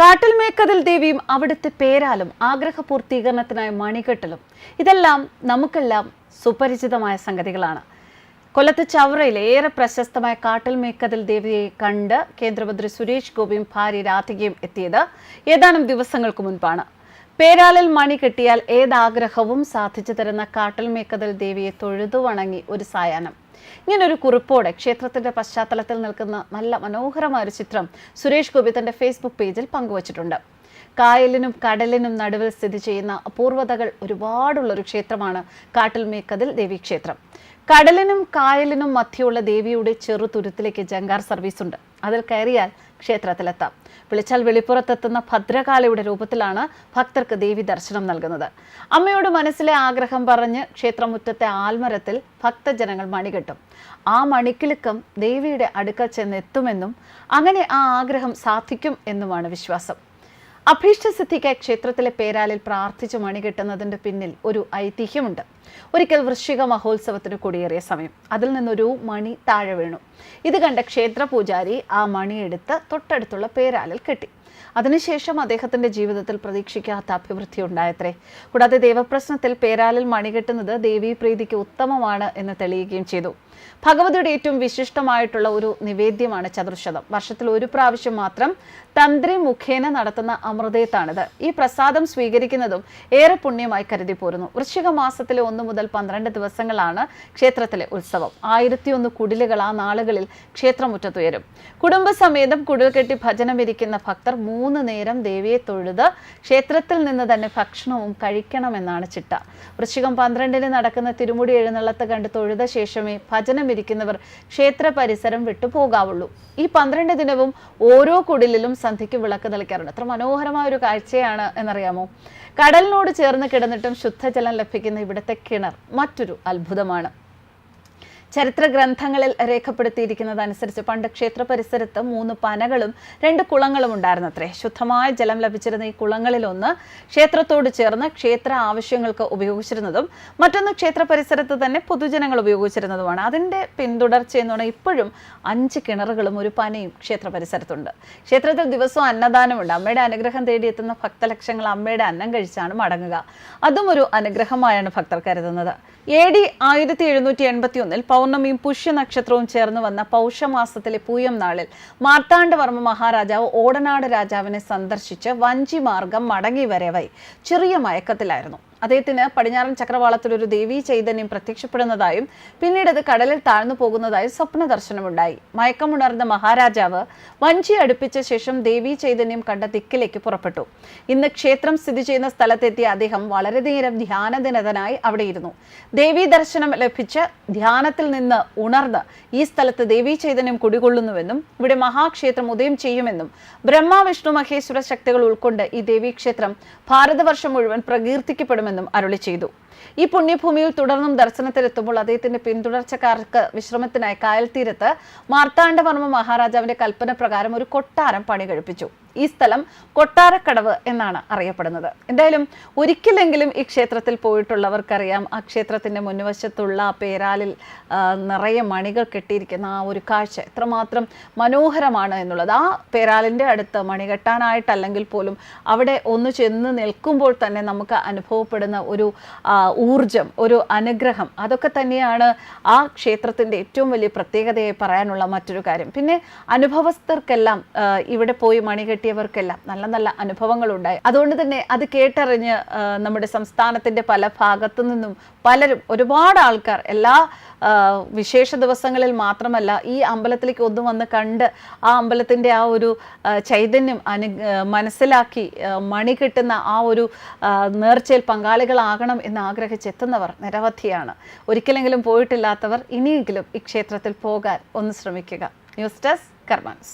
കാട്ടിൽ മേക്കതിൽ ദേവിയും അവിടുത്തെ പേരാലും ആഗ്രഹ പൂർത്തീകരണത്തിനായ മണികെട്ടലും. ഇതെല്ലാം നമുക്കെല്ലാം സുപരിചിതമായ സംഗതികളാണ്. കൊല്ലത്ത് ചവറയിൽ ഏറെ പ്രശസ്തമായ കാട്ടിൽ മേക്കതിൽ ദേവിയെ കണ്ട് കേന്ദ്രമന്ത്രി സുരേഷ് ഗോപിയും ഭാര്യ രാധികയും എത്തിയത് ഏതാനും ദിവസങ്ങൾക്ക് മുൻപാണ്. പേരാലിൽ മണി കെട്ടിയാൽ ഏതാഗ്രഹവും സാധിച്ചു തരുന്ന കാട്ടിൽമേക്കതിൽ ദേവിയെ തൊഴുതു വണങ്ങി ഒരു സായാഹ്നം. ഇങ്ങനൊരു കുറിപ്പോടെ ക്ഷേത്രത്തിന്റെ പശ്ചാത്തലത്തിൽ നിൽക്കുന്ന നല്ല മനോഹരമായ ഒരു ചിത്രം സുരേഷ് ഗോപി തന്റെ ഫേസ്ബുക്ക് പേജിൽ പങ്കുവച്ചിട്ടുണ്ട്. കായലിനും കടലിനും നടുവിൽ സ്ഥിതി ചെയ്യുന്ന അപൂർവതകൾ ഒരുപാടുള്ള ഒരു ക്ഷേത്രമാണ് കാട്ടിൽ മേക്കതിൽ ദേവീക്ഷേത്രം കടലിനും കായലിനും മധ്യയുള്ള ദേവിയുടെ ചെറുതുരുത്തിലേക്ക് ജങ്കാർ സർവീസ് ഉണ്ട്. അതിൽ കയറിയാൽ ക്ഷേത്രത്തിലെത്താം. വിളിച്ചാൽ വെളിപ്പുറത്തെത്തുന്ന ഭദ്രകാളിയുടെ രൂപത്തിലാണ് ഭക്തർക്ക് ദേവി ദർശനം നൽകുന്നത്. അമ്മയോട് മനസ്സിലെ ആഗ്രഹം പറഞ്ഞ് ക്ഷേത്രമുറ്റത്തെ ആൽമരത്തിൽ ഭക്തജനങ്ങൾ മണികെട്ടും. ആ മണിക്കിലുക്കം ദേവിയുടെ അടുക്കൽ ചെന്നെത്തുമെന്നും അങ്ങനെ ആ ആഗ്രഹം സാധിക്കും എന്നുമാണ് വിശ്വാസം. അഭീഷ്ടസിദ്ധിക്കായി ക്ഷേത്രത്തിലെ പേരാലിൽ പ്രാർത്ഥിച്ച് മണികെട്ടുന്നതിന്റെ പിന്നിൽ ഒരു ഐതിഹ്യമുണ്ട്. ഒരിക്കൽ വൃശ്ചിക മഹോത്സവത്തിന് കൊടിയേറിയ സമയം. അതിൽ നിന്നൊരു മണി താഴെ വീണു. ഇത് കണ്ട ക്ഷേത്ര പൂജാരി ആ മണിയെടുത്ത് തൊട്ടടുത്തുള്ള പേരാലിൽ കെട്ടി. അതിനുശേഷം അദ്ദേഹത്തിന്റെ ജീവിതത്തിൽ പ്രതീക്ഷിക്കാത്ത അഭിവൃദ്ധി ഉണ്ടായത്രേ. കൂടാതെ ദേവപ്രശ്നത്തിൽ പേരാലിൽ മണി കെട്ടുന്നത് ദേവി പ്രീതിക്ക് ഉത്തമമാണ് എന്ന് തെളിയുകയും ചെയ്തു. ഭഗവതിയുടെ ഏറ്റവും വിശിഷ്ടമായിട്ടുള്ള ഒരു നിവേദ്യമാണ് ചതുർശതം. വർഷത്തിൽ ഒരു പ്രാവശ്യം മാത്രം തന്ത്രി മുഖേന നടത്തുന്ന അമൃതയത്താണിത് ഈ പ്രസാദം സ്വീകരിക്കുന്നതും ഏറെ പുണ്യമായി കരുതി പോരുന്നു വൃശ്ചിക മാസത്തിലെ ഒന്ന് മുതൽ പന്ത്രണ്ട് ദിവസങ്ങളാണ് ക്ഷേത്രത്തിലെ ഉത്സവം. ആയിരത്തിയൊന്ന് കുടിലുകൾ ആ നാളുകളിൽ ക്ഷേത്രമുറ്റത്തുയരും. കുടുംബസമേതം കുടിൽ കെട്ടി ഭജനമിരിക്കുന്ന ഭക്തർ മൂന്ന് നേരം ദേവിയെ തൊഴുത് ക്ഷേത്രത്തിൽ നിന്ന് തന്നെ ഭക്ഷണവും കഴിക്കണമെന്നാണ് ചിട്ട. വൃശ്ചികം പന്ത്രണ്ടിന് നടക്കുന്ന തിരുമുടി എഴുന്നള്ളത്ത് കണ്ട് തൊഴുത ശേഷമേ ഭജനമിരിക്കുന്നവർ ക്ഷേത്ര പരിസരം വിട്ടു പോകാവുള്ളൂ ഈ പന്ത്രണ്ട് ദിനവും ഓരോ കുടിലിലും സന്ധ്യയ്ക്ക് വിളക്ക് തെളിക്കാറുണ്ട് എത്ര മനോഹരമായ ഒരു കാഴ്ചയാണ് എന്നറിയാമോ? കടലിനോട് ചേർന്ന് കിടന്നിട്ടും ശുദ്ധജലം ലഭിക്കുന്ന ഇവിടുത്തെ കിണർ മറ്റൊരു അത്ഭുതമാണ്. ചരിത്ര ഗ്രന്ഥങ്ങളിൽ രേഖപ്പെടുത്തിയിരിക്കുന്നതനുസരിച്ച് പണ്ട് ക്ഷേത്ര പരിസരത്ത് മൂന്ന് പനകളും രണ്ട് കുളങ്ങളും ഉണ്ടായിരുന്നത്രേ. ശുദ്ധമായ ജലം ലഭിച്ചിരുന്ന ഈ കുളങ്ങളിലൊന്ന് ക്ഷേത്രത്തോട് ചേർന്ന് ക്ഷേത്ര ആവശ്യങ്ങൾക്ക് ഉപയോഗിച്ചിരുന്നതും മറ്റൊന്ന് ക്ഷേത്ര പരിസരത്ത് തന്നെ പൊതുജനങ്ങൾ ഉപയോഗിച്ചിരുന്നതുമാണ്. അതിന്റെ പിന്തുടർച്ച എന്ന് പറഞ്ഞാൽ ഇപ്പോഴും അഞ്ച് കിണറുകളും ഒരു പനയും ക്ഷേത്ര പരിസരത്തുണ്ട്. ക്ഷേത്രത്തിൽ ദിവസവും അന്നദാനമുണ്ട്. അമ്മയുടെ അനുഗ്രഹം തേടിയെത്തുന്ന ഭക്തലക്ഷങ്ങൾ അമ്മയുടെ അന്നം കഴിച്ചാണ് മടങ്ങുക. അതും ഒരു അനുഗ്രഹമായാണ് ഭക്തർ കരുതുന്നത്. എ ഡി ആയിരത്തി എഴുന്നൂറ്റി എൺപത്തി ഒന്നിൽ പൗർണമിയും പുഷ്യ നക്ഷത്രവും ചേർന്ന് വന്ന പൗഷമാസത്തിലെ പൂയം നാളിൽ മാർത്താണ്ഡവർമ്മ മഹാരാജാവ് ഓടനാട് രാജാവിനെ സന്ദർശിച്ച് വഞ്ചി മാർഗം മടങ്ങി വരവായി ചെറിയ മയക്കത്തിലായിരുന്നു. അദ്ദേഹത്തിന് പടിഞ്ഞാറൻ ചക്രവാളത്തിൽ ഒരു ദേവീ ചൈതന്യം പ്രത്യക്ഷപ്പെടുന്നതായും പിന്നീട് അത് കടലിൽ താഴ്ന്നു പോകുന്നതായും സ്വപ്ന ദർശനമുണ്ടായി. മയക്കമുണർന്ന മഹാരാജാവ് വഞ്ചി അടുപ്പിച്ച ശേഷം ദേവീ ചൈതന്യം കണ്ട ദിക്കിലേക്ക് പുറപ്പെട്ടു. ഇന്ന് ക്ഷേത്രം സ്ഥിതി ചെയ്യുന്ന സ്ഥലത്തെത്തിയ അദ്ദേഹം വളരെ നേരം ധ്യാനദിനതനായി അവിടെയിരുന്നു. ദേവീ ദർശനം ലഭിച്ച ധ്യാനത്തിൽ നിന്ന് ഉണർന്ന് ഈ സ്ഥലത്ത് ദേവീ ചൈതന്യം കുടികൊള്ളുന്നുവെന്നും ഇവിടെ മഹാക്ഷേത്രം ഉദയം ചെയ്യുമെന്നും ബ്രഹ്മ വിഷ്ണു മഹേശ്വര ശക്തികൾ ഉൾക്കൊണ്ട് ഈ ദേവീക്ഷേത്രം ഭാരതവർഷം മുഴുവൻ പ്രകീർത്തിക്കപ്പെടുമെന്നും അരുളി ചെയ്തു ഈ പുണ്യഭൂമിയിൽ തുടർന്നും ദർശനത്തിലെത്തുമ്പോൾ അദ്ദേഹത്തിന്റെ പിന്തുടർച്ചക്കാർക്ക് വിശ്രമത്തിനായി കായൽ തീരത്ത് മാർത്താണ്ഡവർമ്മ മഹാരാജാവിന്റെ കൽപ്പന പ്രകാരം ഒരു കൊട്ടാരം പണി കഴിപ്പിച്ചു ഈ സ്ഥലം കൊട്ടാരക്കടവ് എന്നാണ് അറിയപ്പെടുന്നത്. എന്തായാലും ഒരിക്കലെങ്കിലും ഈ ക്ഷേത്രത്തിൽ പോയിട്ടുള്ളവർക്കറിയാം. ആ ക്ഷേത്രത്തിന്റെ മുൻവശത്തുള്ള പേരാലിൽ നിറയെ മണികൾ കെട്ടിയിരിക്കുന്ന ആ ഒരു കാഴ്ച എത്രമാത്രം മനോഹരമാണ് എന്നുള്ളത്. ആ പേരാലിന്റെ അടുത്ത് മണി കെട്ടാനായിട്ടല്ലെങ്കിൽ പോലും അവിടെ ഒന്ന് ചെന്ന് നിൽക്കുമ്പോൾ തന്നെ നമുക്ക് അനുഭവപ്പെടുന്ന ഒരു ഊർജം ഒരു അനുഗ്രഹം അതൊക്കെ തന്നെയാണ് ആ ക്ഷേത്രത്തിന്റെ ഏറ്റവും വലിയ പ്രത്യേകതയെ പറയാനുള്ള മറ്റൊരു കാര്യം. പിന്നെ അനുഭവസ്ഥർക്കെല്ലാം ഇവിടെ പോയി മണി കെട്ടിയവർക്കെല്ലാം നല്ല നല്ല അനുഭവങ്ങളുണ്ടായി. അതുകൊണ്ട് തന്നെ അത് കേട്ടറിഞ്ഞ് നമ്മുടെ സംസ്ഥാനത്തിന്റെ പല ഭാഗത്തു നിന്നും പലരും ഒരുപാട് ആൾക്കാർ എല്ലാ വിശേഷ ദിവസങ്ങളിൽ മാത്രമല്ല ഈ അമ്പലത്തിലേക്ക് ഒന്ന് വന്ന് കണ്ട് ആ അമ്പലത്തിന്റെ ആ ഒരു ചൈതന്യം അനു മനസ്സിലാക്കി മണി കിട്ടുന്ന ആ ഒരു നേർച്ചയിൽ പങ്കാളികളാകണം എന്ന് ആഗ്രഹിച്ചെത്തുന്നവർ നിരവധിയാണ്. ഒരിക്കലെങ്കിലും പോയിട്ടില്ലാത്തവർ ഇനിയെങ്കിലും ഈ ക്ഷേത്രത്തിൽ പോകാൻ ഒന്ന് ശ്രമിക്കുക. News desk കർമാൻസ്